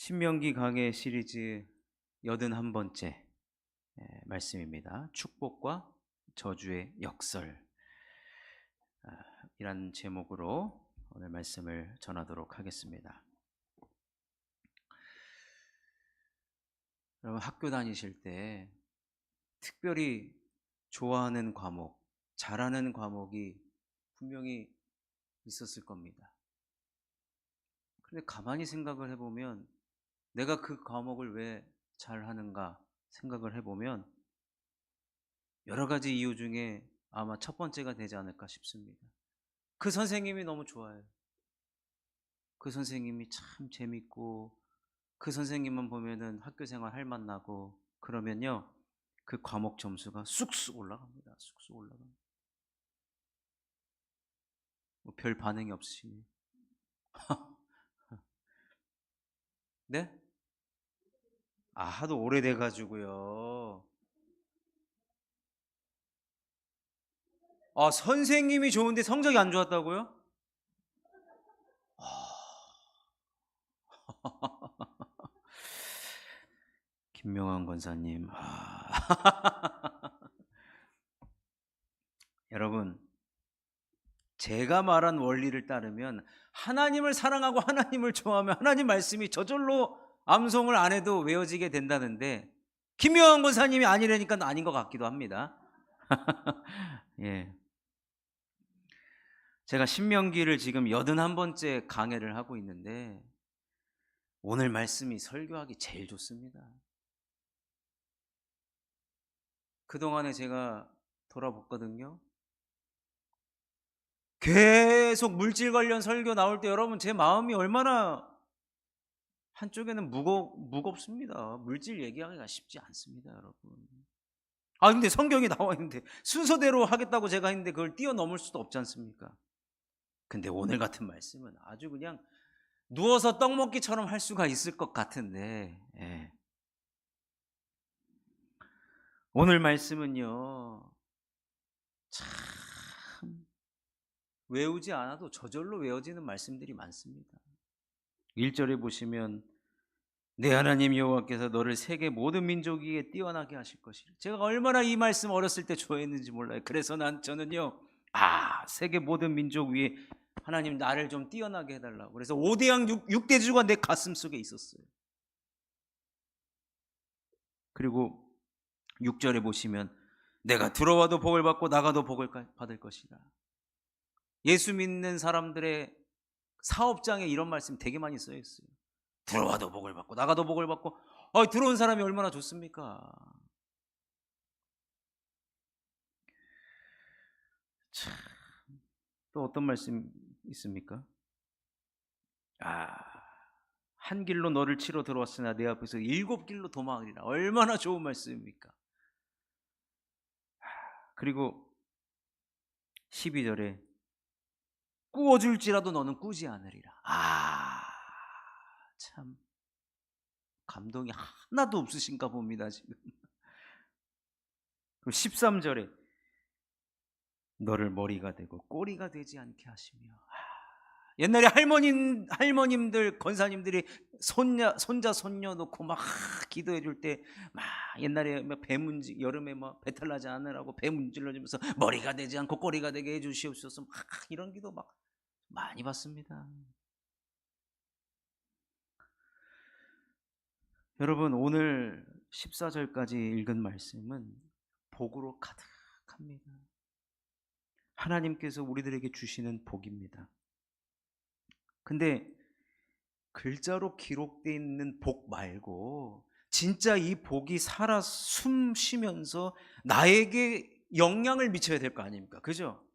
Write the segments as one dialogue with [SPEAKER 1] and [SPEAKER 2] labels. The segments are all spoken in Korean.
[SPEAKER 1] 신명기 강의 시리즈 81번째 예, 말씀입니다. 축복과 저주의 역설 아, 이란 제목으로 오늘 말씀을 전하도록 하겠습니다. 여러분 학교 다니실 때 특별히 좋아하는 과목, 잘하는 과목이 분명히 있었을 겁니다. 근데 가만히 생각을 해보면 내가 그 과목을 왜 잘하는가 생각을 해보면 여러 가지 이유 중에 아마 첫 번째가 되지 않을까 싶습니다. 그 선생님이 너무 좋아요. 그 선생님이 참 재밌고 그 선생님만 보면은 학교 생활 할 만나고 그러면요 그 과목 점수가 쑥쑥 올라갑니다. 쑥쑥 올라갑니다. 뭐 별 반응이 없으시니. 네? 아, 하도 오래돼가지고요. 아, 선생님이 좋은데 성적이 안 좋았다고요? 아. 김명환 권사님. 아. 여러분, 제가 말한 원리를 따르면 하나님을 사랑하고 하나님을 좋아하면 하나님 말씀이 저절로 암송을 안 해도 외워지게 된다는데 김영환 권사님이 아니라니까 아닌 것 같기도 합니다. 예. 제가 신명기를 지금 81번째 강의를 하고 있는데 오늘 말씀이 설교하기 제일 좋습니다. 그동안에 제가 돌아봤거든요. 계속 물질 관련 설교 나올 때 여러분 제 마음이 얼마나 한쪽에는 무거, 무겁습니다. 물질 얘기하기가 쉽지 않습니다, 여러분. 아, 근데 성경이 나와 있는데 순서대로 하겠다고 제가 했는데 그걸 뛰어넘을 수도 없지 않습니까? 근데 오늘 같은 말씀은 아주 그냥 누워서 떡 먹기처럼 할 수가 있을 것 같은데, 예. 오늘 말씀은요, 참, 외우지 않아도 저절로 외워지는 말씀들이 많습니다. 1절에 보시면 내 하나님 여호와께서 너를 세계 모든 민족 위에 뛰어나게 하실 것이라. 제가 얼마나 이 말씀 어렸을 때 좋아했는지 몰라요. 그래서 난 저는요. 아, 세계 모든 민족 위에 하나님 나를 좀 뛰어나게 해달라고. 그래서 5대양 6, 대주가내 가슴 속에 있었어요. 그리고 6절에 보시면 내가 들어와도 복을 받고 나가도 복을 받을 것이다. 예수 믿는 사람들의 사업장에 이런 말씀 되게 많이 써 있어요. 들어와도 복을 받고 나가도 복을 받고 아, 들어온 사람이 얼마나 좋습니까? 참, 또 어떤 말씀 있습니까? 아, 한 길로 너를 치러 들어왔으나 내 앞에서 일곱 길로 도망하리라. 얼마나 좋은 말씀입니까? 그리고 12절에 꾸어줄지라도 너는 꾸지 않으리라. 아, 참. 감동이 하나도 없으신가 봅니다, 지금. 그럼 13절에 너를 머리가 되고 꼬리가 되지 않게 하시며 옛날에 할머님, 할머님들, 권사님들이 손녀, 손자, 손녀 놓고 막 기도해 줄 때, 막 옛날에 배 문지, 여름에 막 배탈 나지 않으라고 배 문질러주면서 머리가 되지 않고 꼬리가 되게 해 주시옵소서 막 이런 기도 막 많이 받습니다. 여러분, 오늘 14절까지 읽은 말씀은 복으로 가득합니다. 하나님께서 우리들에게 주시는 복입니다. 근데 글자로 기록되어 있는 복 말고 진짜 이 복이 살아 숨 쉬면서 나에게 영향을 미쳐야 될 거 아닙니까? 그죠?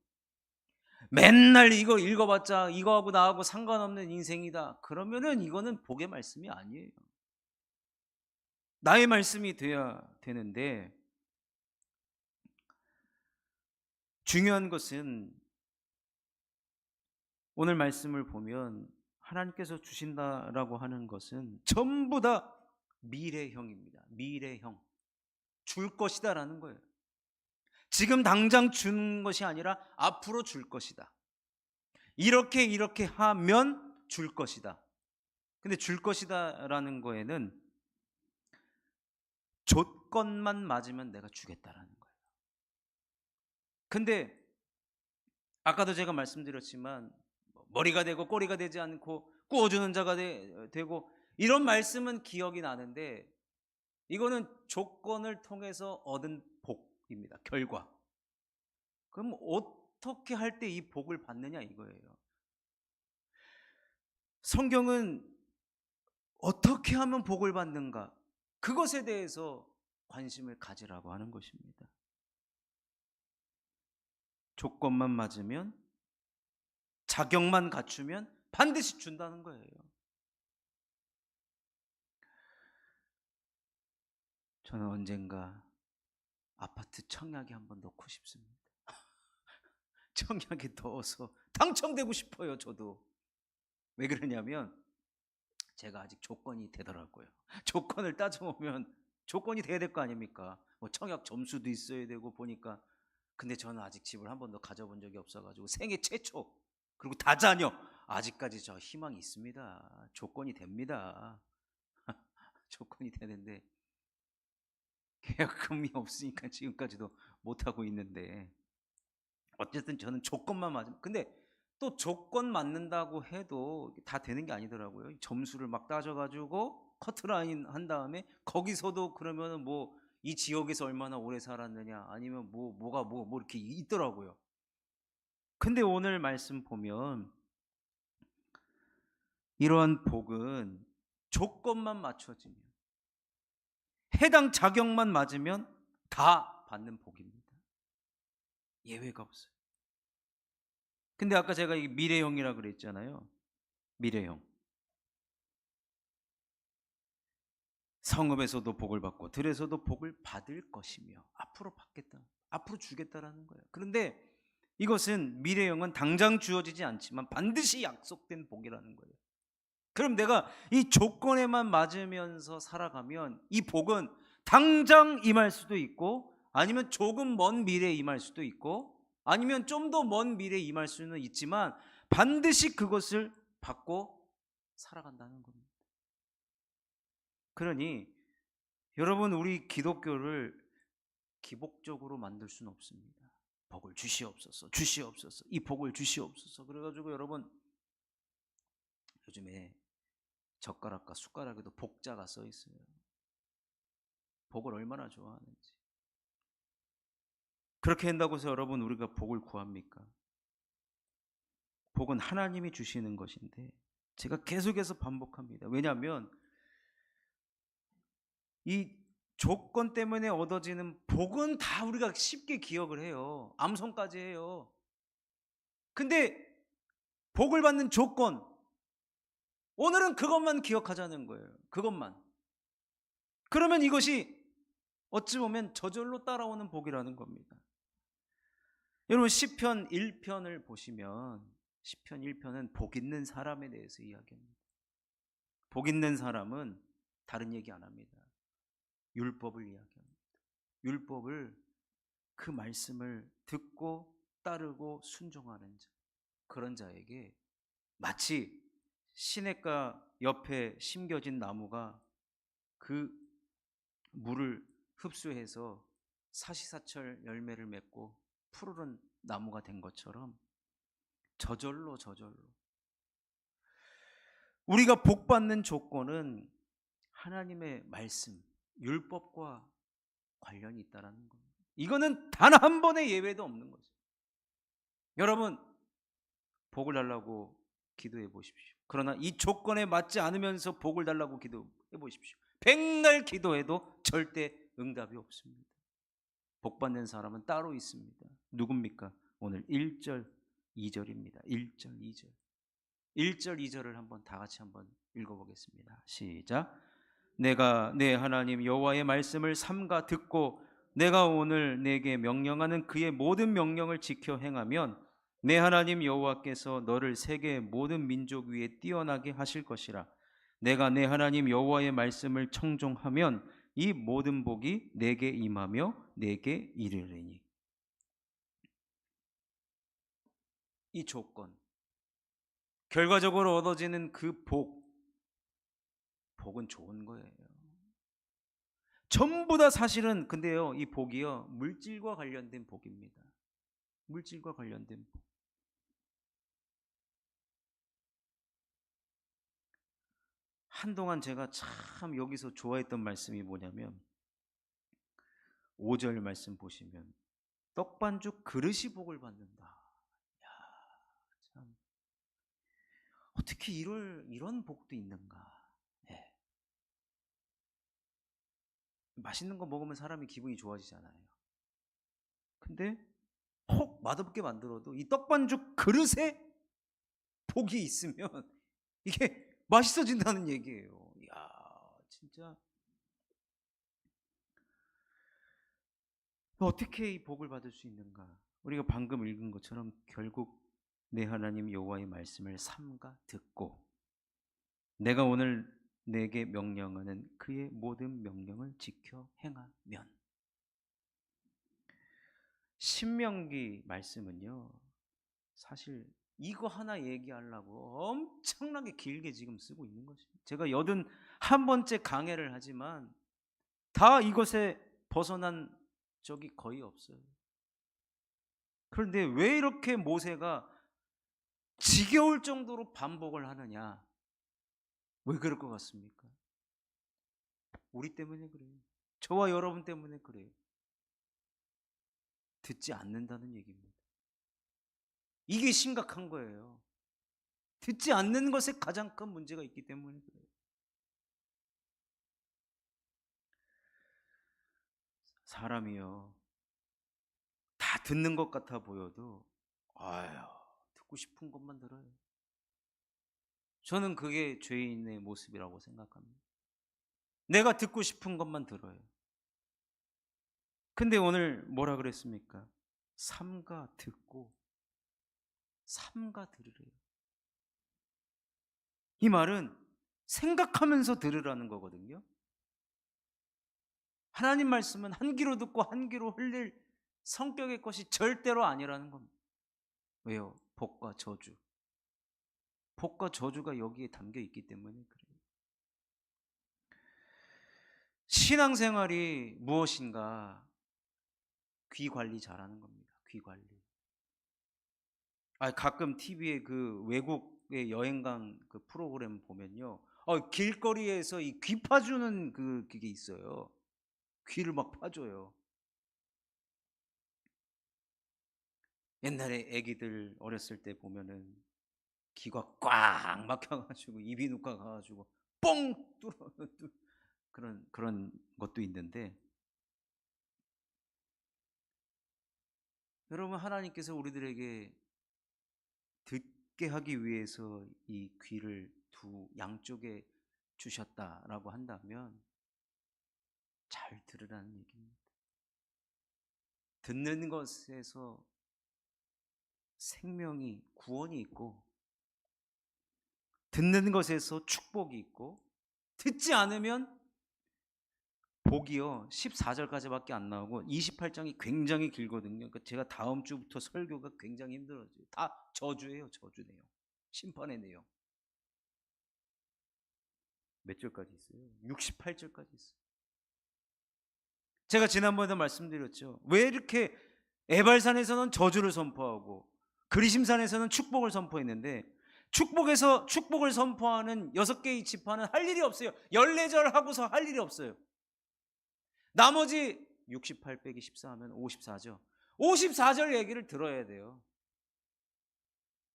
[SPEAKER 1] 맨날 이거 읽어봤자 이거하고 나하고 상관없는 인생이다. 그러면은 이거는 복의 말씀이 아니에요. 나의 말씀이 돼야 되는데 중요한 것은 오늘 말씀을 보면 하나님께서 주신다라고 하는 것은 전부 다 미래형입니다. 미래형. 줄 것이다라는 거예요. 지금 당장 주는 것이 아니라 앞으로 줄 것이다. 이렇게 이렇게 하면 줄 것이다. 근데 줄 것이다라는 거에는 조건만 맞으면 내가 주겠다라는 거예요. 근데 아까도 제가 말씀드렸지만 머리가 되고 꼬리가 되지 않고 구워주는 자가 되, 되고 이런 말씀은 기억이 나는데 이거는 조건을 통해서 얻은 복입니다. 결과. 그럼 어떻게 할 때 이 복을 받느냐 이거예요. 성경은 어떻게 하면 복을 받는가? 그것에 대해서 관심을 가지라고 하는 것입니다. 조건만 맞으면 자격만 갖추면 반드시 준다는 거예요. 저는 언젠가 아파트 청약에 한번 넣고 싶습니다. 청약에 넣어서 당첨되고 싶어요, 저도. 왜 그러냐면 제가 아직 조건이 되더라고요. 조건을 따져보면 조건이 돼야 될 거 아닙니까? 뭐 청약 점수도 있어야 되고 보니까 근데 저는 아직 집을 한 번도 가져본 적이 없어가지고 생애 최초 그리고 다자녀 아직까지 저 희망이 있습니다. 조건이 됩니다. 조건이 되는데 계약금이 없으니까 지금까지도 못 하고 있는데 어쨌든 저는 조건만 맞으면 근데 또 조건 맞는다고 해도 다 되는 게 아니더라고요. 점수를 막 따져가지고 커트라인 한 다음에 거기서도 그러면은 뭐이 지역에서 얼마나 오래 살았느냐 아니면 뭐 뭐가 뭐뭐 이렇게 있더라고요. 근데 오늘 말씀 보면 이러한 복은 조건만 맞춰지면 해당 자격만 맞으면 다 받는 복입니다. 예외가 없어요. 근데 아까 제가 이 미래형이라 그랬잖아요. 미래형. 성읍에서도 복을 받고 들에서도 복을 받을 것이며 앞으로 받겠다. 앞으로 주겠다라는 거예요. 그런데 이것은 미래형은 당장 주어지지 않지만 반드시 약속된 복이라는 거예요. 그럼 내가 이 조건에만 맞으면서 살아가면 이 복은 당장 임할 수도 있고 아니면 조금 먼 미래에 임할 수도 있고 아니면 좀 더 먼 미래에 임할 수는 있지만 반드시 그것을 받고 살아간다는 겁니다. 그러니 여러분 우리 기독교를 기복적으로 만들 수는 없습니다. 복을 주시옵소서, 주시옵소서, 이 복을 주시옵소서. 그래가지고 여러분 요즘에 젓가락과 숟가락에도 복자가 써 있어요. 복을 얼마나 좋아하는지. 그렇게 한다고 해서 여러분 우리가 복을 구합니까? 복은 하나님이 주시는 것인데 제가 계속해서 반복합니다. 왜냐하면 이 조건 때문에 얻어지는 복은 다 우리가 쉽게 기억을 해요. 암송까지 해요. 근데 복을 받는 조건 오늘은 그것만 기억하자는 거예요. 그것만. 그러면 이것이 어찌 보면 저절로 따라오는 복이라는 겁니다. 여러분 시편 1편을 보시면 시편 1편은 복 있는 사람에 대해서 이야기합니다. 복 있는 사람은 다른 얘기 안 합니다. 율법을 이야기합니다. 율법을 그 말씀을 듣고 따르고 순종하는 자. 그런 자에게 마치 시냇가 옆에 심겨진 나무가 그 물을 흡수해서 사시사철 열매를 맺고 푸르른 나무가 된 것처럼 저절로 저절로 우리가 복 받는 조건은 하나님의 말씀, 율법과 관련이 있다라는 겁니다. 이거는 단 한 번의 예외도 없는 거죠. 여러분 복을 달라고 기도해 보십시오. 그러나 이 조건에 맞지 않으면서 복을 달라고 기도해 보십시오. 백날 기도해도 절대 응답이 없습니다. 복 받는 사람은 따로 있습니다. 누굽니까? 오늘 1절, 2절입니다. 1절, 2절. 1절, 2절을 한번 다 같이 한번 읽어 보겠습니다. 시작. 내가 내 하나님 여호와의 말씀을 삼가 듣고 내가 오늘 내게 명령하는 그의 모든 명령을 지켜 행하면 내 하나님 여호와께서 너를 세계의 모든 민족 위에 뛰어나게 하실 것이라. 내가 내 하나님 여호와의 말씀을 청종하면 이 모든 복이 내게 임하며 내게 이르리니. 이 조건, 결과적으로 얻어지는 그 복, 복은 좋은 거예요. 전부 다 사실은 근데요, 이 복이요, 물질과 관련된 복입니다. 물질과 관련된 복. 한동안 제가 참 여기서 좋아했던 말씀이 뭐냐면 5절 말씀 보시면 떡반죽 그릇이 복을 받는다. 야, 참 어떻게 이럴 이런 복도 있는가? 예. 맛있는 거 먹으면 사람이 기분이 좋아지잖아요. 근데 혹 맛없게 만들어도 이 떡반죽 그릇에 복이 있으면 이게 맛있어진다는 얘기예요. 이야, 진짜 어떻게 이 복을 받을 수 있는가? 우리가 방금 읽은 것처럼 결국 내 하나님 여호와의 말씀을 삼가 듣고 내가 오늘 내게 명령하는 그의 모든 명령을 지켜 행하면 신명기 말씀은요. 사실 이거 하나 얘기하려고 엄청나게 길게 지금 쓰고 있는 것입니다. 제가 여든 한 번째 강해를 하지만 다 이것에 벗어난 적이 거의 없어요. 그런데 왜 이렇게 모세가 지겨울 정도로 반복을 하느냐? 왜 그럴 것 같습니까? 우리 때문에 그래요. 저와 여러분 때문에 그래요. 듣지 않는다는 얘기입니다. 이게 심각한 거예요. 듣지 않는 것에 가장 큰 문제가 있기 때문에 그래요. 사람이요. 다 듣는 것 같아 보여도, 아유, 듣고 싶은 것만 들어요. 저는 그게 죄인의 모습이라고 생각합니다. 내가 듣고 싶은 것만 들어요. 근데 오늘 뭐라 그랬습니까? 삼가 듣고 삼가 들으래요. 이 말은 생각하면서 들으라는 거거든요. 하나님 말씀은 한 귀로 듣고 한 귀로 흘릴 성격의 것이 절대로 아니라는 겁니다. 왜요? 복과 저주. 복과 저주가 여기에 담겨 있기 때문에 그래요. 신앙생활이 무엇인가? 귀 관리 잘하는 겁니다. 귀 관리. 아 가끔 TV에 그 외국의 여행강 그 프로그램 보면요. 어, 길거리에서 이 귀 파주는 그 그게 있어요. 귀를 막 파줘요. 옛날에 아기들 어렸을 때 보면은 귀가 꽉 막혀가지고 누가 가가지고 뻥 뚫어 그런 그런 것도 있는데 여러분 하나님께서 우리들에게 듣게 하기 위해서 이 귀를 두 양쪽에 주셨다라고 한다면 잘 들으라는 얘기입니다. 듣는 것에서 생명이 구원이 있고 듣는 것에서 축복이 있고 듣지 않으면 복이요 14절까지밖에 안 나오고 28장이 굉장히 길거든요. 그러니까 제가 다음 주부터 설교가 굉장히 힘들어져요. 다 저주예요, 저주 내용, 심판의 내용. 몇 절까지 있어요? 68절까지 있어요. 제가 지난번에도 말씀드렸죠. 왜 이렇게 에발산에서는 저주를 선포하고 그리심산에서는 축복을 선포했는데 축복에서 축복을 선포하는 여섯 개의 지파는 할 일이 없어요. 14절 하고서 할 일이 없어요. 나머지 68 빼기 14 하면 54죠. 54절 얘기를 들어야 돼요.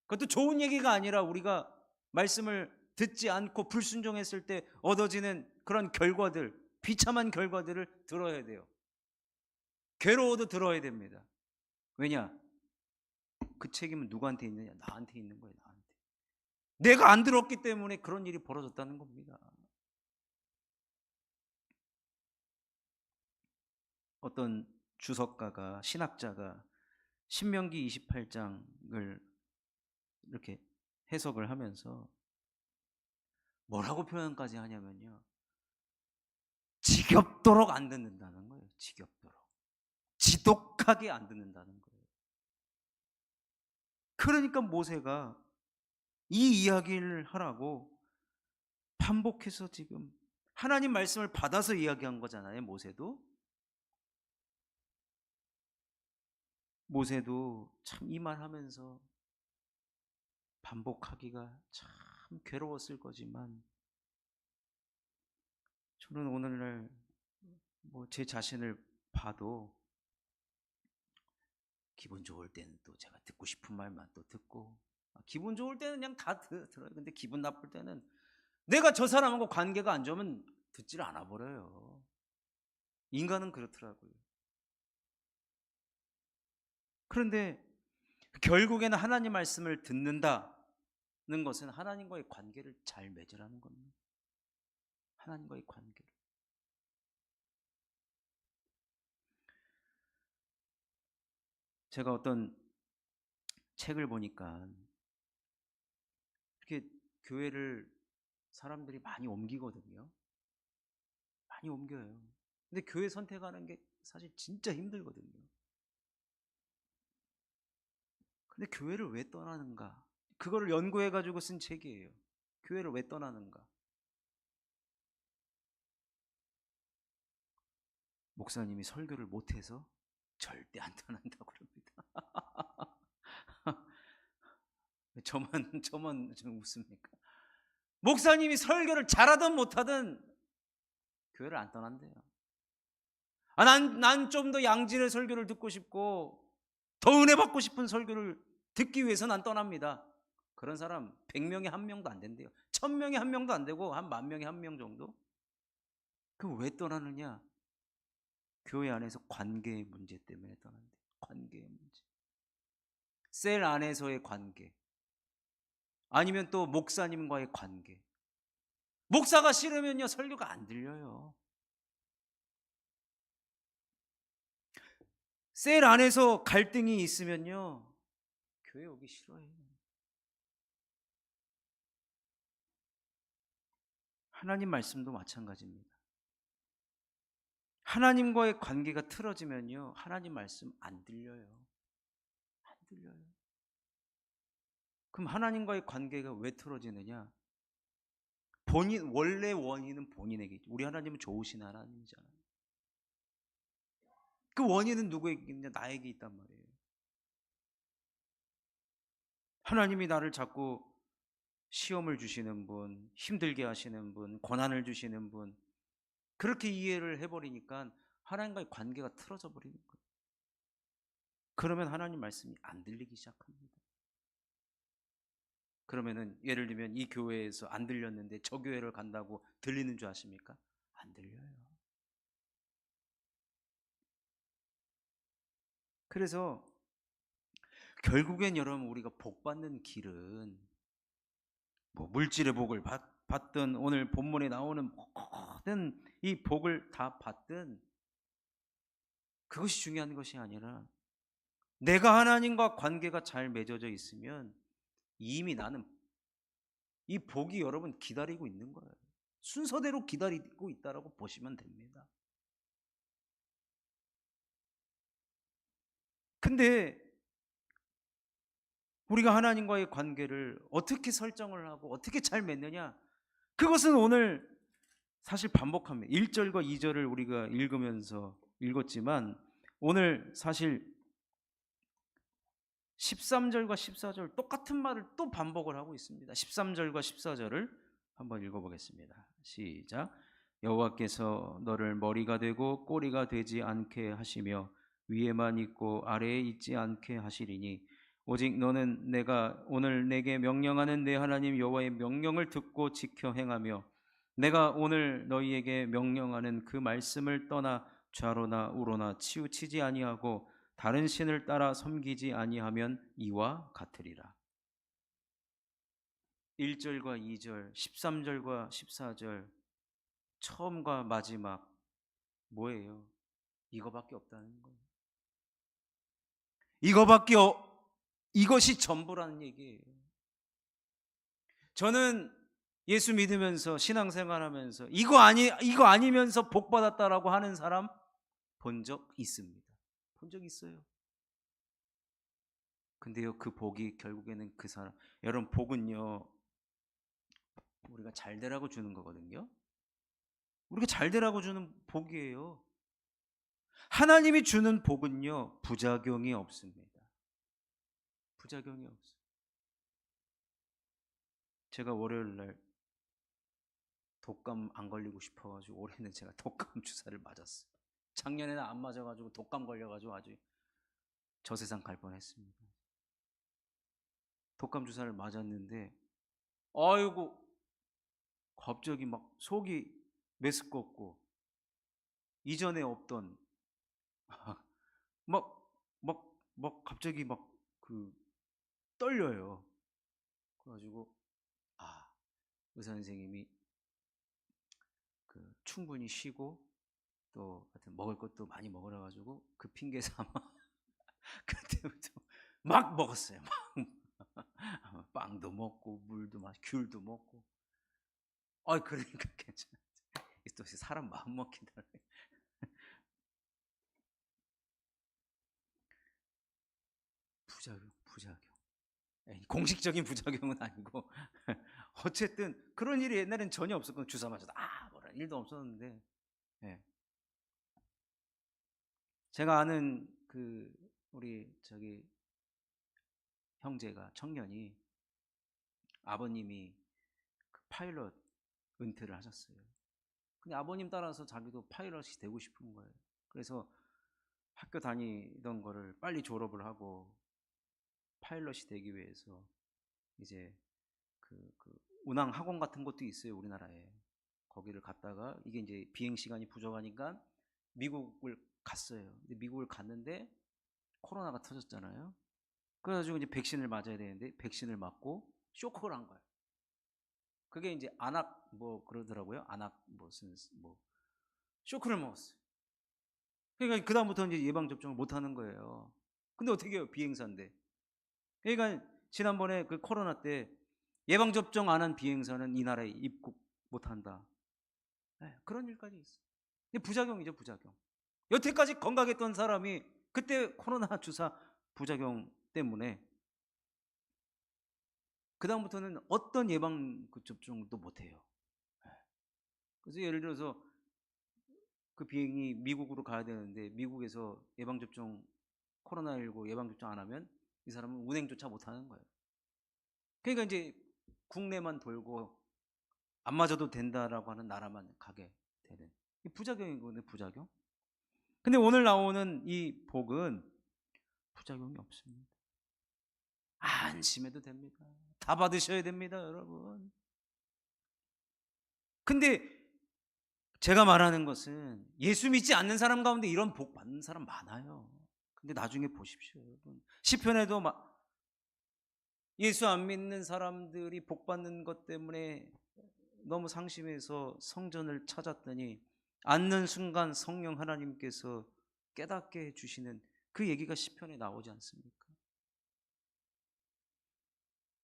[SPEAKER 1] 그것도 좋은 얘기가 아니라 우리가 말씀을 듣지 않고 불순종했을 때 얻어지는 그런 결과들, 비참한 결과들을 들어야 돼요. 괴로워도 들어야 됩니다. 왜냐? 그 책임은 누구한테 있느냐? 나한테 있는 거예요. 내가 안 들었기 때문에 그런 일이 벌어졌다는 겁니다. 어떤 주석가가 신학자가 신명기 28장을 이렇게 해석을 하면서 뭐라고 표현까지 하냐면요. 지겹도록 안 듣는다는 거예요. 지겹도록. 지독하게 안 듣는다는 거예요. 그러니까 모세가 이 이야기를 하라고 반복해서 지금 하나님 말씀을 받아서 이야기한 거잖아요, 모세도. 모세도 참 이 말 하면서 반복하기가 참 괴로웠을 거지만 저는 오늘날 뭐 제 자신을 봐도 기분 좋을 때는 또 제가 듣고 싶은 말만 또 듣고 아, 기분 좋을 때는 그냥 다 들- 들어요. 근데 기분 나쁠 때는 내가 저 사람하고 관계가 안 좋으면 듣질 않아 버려요. 인간은 그렇더라고요. 그런데 결국에는 하나님 말씀을 듣는다는 것은 하나님과의 관계를 잘 맺으라는 겁니다. 하나님과의 관계를. 제가 어떤 책을 보니까 이렇게 교회를 사람들이 많이 옮기거든요. 많이 옮겨요. 근데 교회 선택하는 게 사실 진짜 힘들거든요. 근데 교회를 왜 떠나는가? 그거를 연구해 가지고 쓴 책이에요. 교회를 왜 떠나는가? 목사님이 설교를 못해서 절대 안 떠난다고 그럽니다. 저만 저만 좀 웃습니까? 목사님이 설교를 잘하든 못하든 교회를 안 떠난대요. 아, 난 난 좀 더 양질의 설교를 듣고 싶고 더 은혜 받고 싶은 설교를 듣기 위해서 난 떠납니다. 그런 사람 100명에 한 명도 안 된대요. 1000명에 한 명도 안 되고 한 만 명에 한 명 정도. 그럼 왜 떠나느냐? 교회 안에서 관계의 문제 때문에 떠난대. 관계의 문제. 셀 안에서의 관계. 아니면 또 목사님과의 관계. 목사가 싫으면요 설교가 안 들려요. 셀 안에서 갈등이 있으면요 교회 오기 싫어해요. 하나님 말씀도 마찬가지입니다. 하나님과의 관계가 틀어지면요 하나님 말씀 안 들려요. 안 들려요. 그럼 하나님과의 관계가 왜 틀어지느냐? 본인 원래 원인은 본인에게 있죠. 우리 하나님은 좋으신 하나님이잖아요. 그 원인은 누구에게 있냐? 나에게 있단 말이에요. 하나님이 나를 자꾸 시험을 주시는 분, 힘들게 하시는 분, 고난을 주시는 분, 그렇게 이해를 해버리니까 하나님과의 관계가 틀어져 버리는 거예요. 그러면 하나님 말씀이 안 들리기 시작합니다. 그러면은 예를 들면 이 교회에서 안 들렸는데 저 교회를 간다고 들리는 줄 아십니까? 안 들려요. 그래서 결국엔 여러분 우리가 복 받는 길은 뭐 물질의 복을 받, 받든 오늘 본문에 나오는 모든 이 복을 다 받든 그것이 중요한 것이 아니라 내가 하나님과 관계가 잘 맺어져 있으면 이미 나는 이 복이 여러분 기다리고 있는 거예요. 순서대로 기다리고 있다라고 보시면 됩니다. 근데 우리가 하나님과의 관계를 어떻게 설정을 하고 어떻게 잘 맺느냐? 그것은 오늘 사실 반복합니다. 1절과 2절을 우리가 읽으면서 읽었지만 오늘 사실 13절과 14절 똑같은 말을 또 반복을 하고 있습니다. 13절과 14절을 한번 읽어보겠습니다. 시작. 여호와께서 너를 머리가 되고 꼬리가 되지 않게 하시며 위에만 있고 아래에 있지 않게 하시리니 오직 너는 내가 오늘 내게 명령하는 내 하나님 여호와의 명령을 듣고 지켜 행하며 내가 오늘 너희에게 명령하는 그 말씀을 떠나 좌로나 우로나 치우치지 아니하고 다른 신을 따라 섬기지 아니하면 이와 같으리라. 1절과 2절, 13절과 14절 처음과 마지막 뭐예요? 이거밖에 없다는 거예요. 이거밖에 어, 이것이 전부라는 얘기예요. 저는 예수 믿으면서 신앙생활 하면서 이거 아니 이거 아니면서 복 받았다라고 하는 사람 본 적 있습니다. 본적 있어요. 근데요 그 복이 결국에는 그 사람 여러분 복은요 우리가 잘 되라고 주는 거거든요. 우리가 잘 되라고 주는 복이에요. 하나님이 주는 복은요, 부작용이 없습니다. 부작용이 없어요. 제가 월요일 날 독감 안 걸리고 싶어가지고 올해는 제가 독감 주사를 맞았어요. 작년에는 안 맞아가지고 독감 걸려가지고 아주 저 세상 갈 뻔했습니다. 독감 주사를 맞았는데, 아이고 갑자기 막 속이 메스껍고 이전에 없던 막 막 막 갑자기 막 그 떨려요. 그래가지고 아 의사 선생님이 그 충분히 쉬고 또 하여튼 먹을 것도 많이 먹으라 가지고 그 핑계 삼아 그때부터 막 먹었어요. 막 빵도 먹고 물도 마시고 귤도 먹고 아 그러니까 괜찮아. 또 사람 마음 먹힌다. 부작용, 부작용. 공식적인 부작용은 아니고 어쨌든 그런 일이 옛날엔 전혀 없었거든 주사 맞아도 아 뭐라 일도 없었는데 예. 제가 아는 그 우리 저기 형제가 청년이 아버님이 그 파일럿 은퇴를 하셨어요. 근데 아버님 따라서 자기도 파일럿이 되고 싶은 거예요. 그래서 학교 다니던 거를 빨리 졸업을 하고 파일럿이 되기 위해서 이제 그, 그 운항 학원 같은 것도 있어요 우리나라에 거기를 갔다가 이게 이제 비행 시간이 부족하니까 미국을 갔어요. 근데 미국을 갔는데 코로나가 터졌잖아요. 그래가지고 이제 백신을 맞아야 되는데 백신을 맞고 쇼크를 한 거예요. 그게 이제 안악 뭐 그러더라고요. 안악 무슨 뭐 쇼크를 먹었어요. 그러니까 그 다음부터 이제 예방 접종을 못 하는 거예요. 근데 어떻게 해요? 비행사인데. 그러니까 지난번에 그 코로나 때 예방 접종 안 한 비행사는 이 나라에 입국 못 한다. 네, 그런 일까지 있어. 요 부작용이죠, 부작용. 여태까지 건강했던 사람이 그때 코로나 주사 부작용 때문에 그 다음부터는 어떤 예방 그 접종도 못 해요. 네. 그래서 예를 들어서 그 비행이 미국으로 가야 되는데 미국에서 예방 접종 코로나19 예방 접종 안 하면 이 사람은 운행조차 못 하는 거예요. 그러니까 이제 국내만 돌고 안 맞아도 된다라고 하는 나라만 가게 되는 이 부작용이거든요, 부작용. 근데 오늘 나오는 이 복은 부작용이 없습니다. 안심해도 됩니다. 다 받으셔야 됩니다, 여러분. 근데 제가 말하는 것은 예수 믿지 않는 사람 가운데 이런 복 받는 사람 많아요. 근데 나중에 보십시오, 여러분. 시편에도 막 예수 안 믿는 사람들이 복 받는 것 때문에 너무 상심해서 성전을 찾았더니 앉는 순간 성령 하나님께서 깨닫게 해 주시는 그 얘기가 시편에 나오지 않습니까?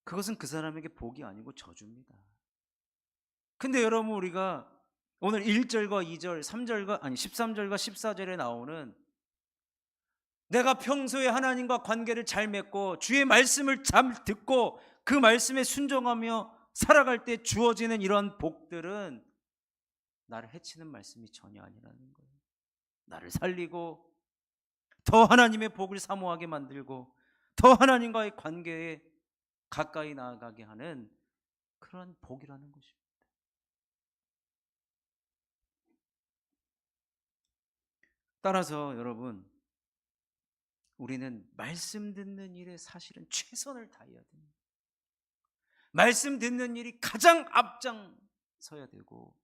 [SPEAKER 1] 그것은 그 사람에게 복이 아니고 저주입니다. 근데 여러분 우리가 오늘 1절과 2절, 3절과 아니 13절과 14절에 나오는 내가 평소에 하나님과 관계를 잘 맺고 주의 말씀을 잘 듣고 그 말씀에 순종하며 살아갈 때 주어지는 이런 복들은 나를 해치는 말씀이 전혀 아니라는 거예요. 나를 살리고 더 하나님의 복을 사모하게 만들고 더 하나님과의 관계에 가까이 나아가게 하는 그런 복이라는 것입니다. 따라서 여러분 우리는 말씀 듣는 일에 사실은 최선을 다해야 됩니다. 말씀 듣는 일이 가장 앞장서야 되고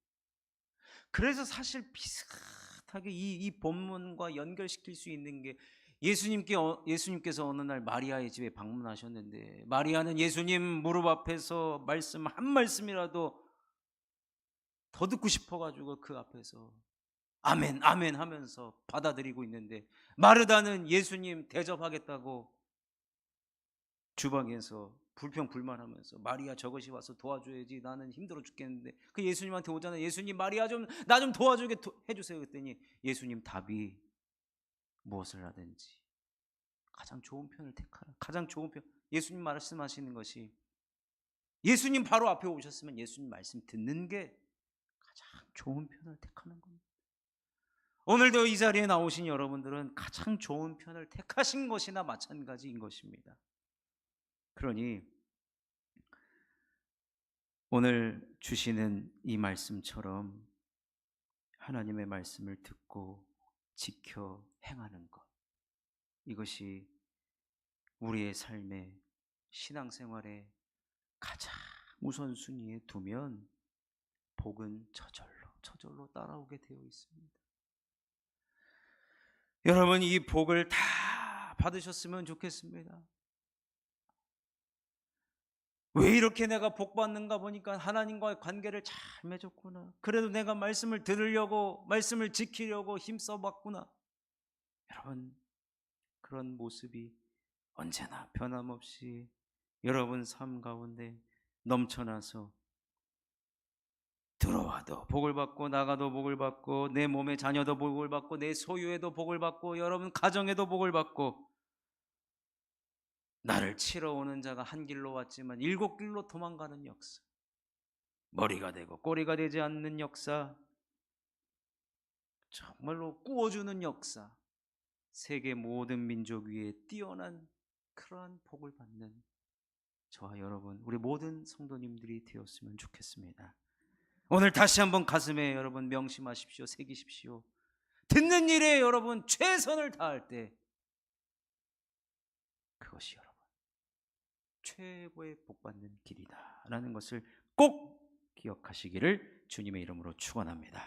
[SPEAKER 1] 그래서 사실 비슷하게 이, 이 본문과 연결시킬 수 있는 게 예수님께 어, 예수님께서 어느 날 마리아의 집에 방문하셨는데 마리아는 예수님 무릎 앞에서 말씀 한 말씀이라도 더 듣고 싶어 가지고 그 앞에서 아멘 아멘 하면서 받아들이고 있는데 마르다는 예수님 대접하겠다고 주방에서 불평 불만하면서 마리아 저것이 와서 도와줘야지 나는 힘들어 죽겠는데 그 예수님한테 오잖아요 예수님 마리아 좀 나 좀 도와주게 도, 해주세요 그랬더니 예수님 답이 무엇을 하든지 가장 좋은 편을 택하라 가장 좋은 편 예수님 말씀하시는 것이 예수님 바로 앞에 오셨으면 예수님 말씀 듣는 게 가장 좋은 편을 택하는 겁니다. 오늘도 이 자리에 나오신 여러분들은 가장 좋은 편을 택하신 것이나 마찬가지인 것입니다. 그러니 오늘 주시는 이 말씀처럼 하나님의 말씀을 듣고 지켜 행하는 것. 이것이 우리의 삶의 신앙생활에 가장 우선순위에 두면 복은 저절로 저절로 따라오게 되어 있습니다. 여러분 이 복을 다 받으셨으면 좋겠습니다. 왜 이렇게 내가 복 받는가 보니까 하나님과의 관계를 잘 맺었구나. 그래도 내가 말씀을 들으려고 말씀을 지키려고 힘써 봤구나. 여러분 그런 모습이 언제나 변함없이 여러분 삶 가운데 넘쳐나서 들어와도 복을 받고 나가도 복을 받고 내 몸의 자녀도 복을 받고 내 소유에도 복을 받고 여러분 가정에도 복을 받고 나를 치러 오는 자가 한 길로 왔지만 일곱 길로 도망가는 역사 머리가 되고 꼬리가 되지 않는 역사 정말로 꾸어주는 역사 세계 모든 민족 위에 뛰어난 그러한 복을 받는 저와 여러분 우리 모든 성도님들이 되었으면 좋겠습니다. 오늘 다시 한번 가슴에 여러분 명심하십시오. 새기십시오. 듣는 일에 여러분 최선을 다할 때 그것이 여러분 최고의 복 받는 길이다라는 것을 꼭 기억하시기를 주님의 이름으로 축원합니다.